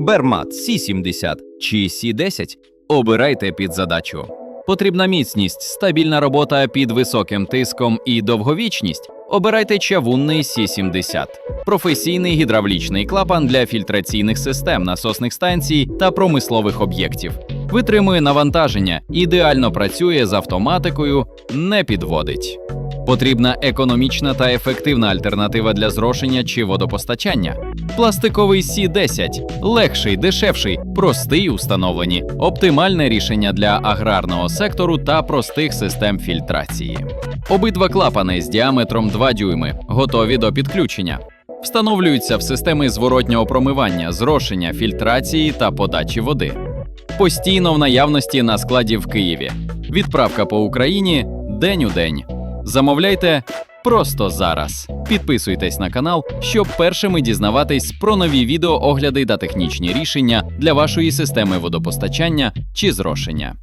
Бермат C70 чи C10. Обирайте під задачу. Потрібна міцність, стабільна робота під високим тиском і довговічність. Обирайте чавунний C70. Професійний гідравлічний клапан для фільтраційних систем насосних станцій та промислових об'єктів. Витримує навантаження, ідеально працює з автоматикою, не підводить. Потрібна економічна та ефективна альтернатива для зрошення чи водопостачання. Пластиковий Сі-10 легший, дешевший, простий у встановленні, оптимальне рішення для аграрного сектору та простих систем фільтрації. Обидва клапани з діаметром 2 дюйми готові до підключення. Встановлюються в системи зворотнього промивання, зрошення, фільтрації та подачі води. Постійно в наявності на складі в Києві. Відправка по Україні день у день. Замовляйте просто зараз. Підписуйтесь на канал, щоб першими дізнаватись про нові відео, огляди та технічні рішення для вашої системи водопостачання чи зрошення.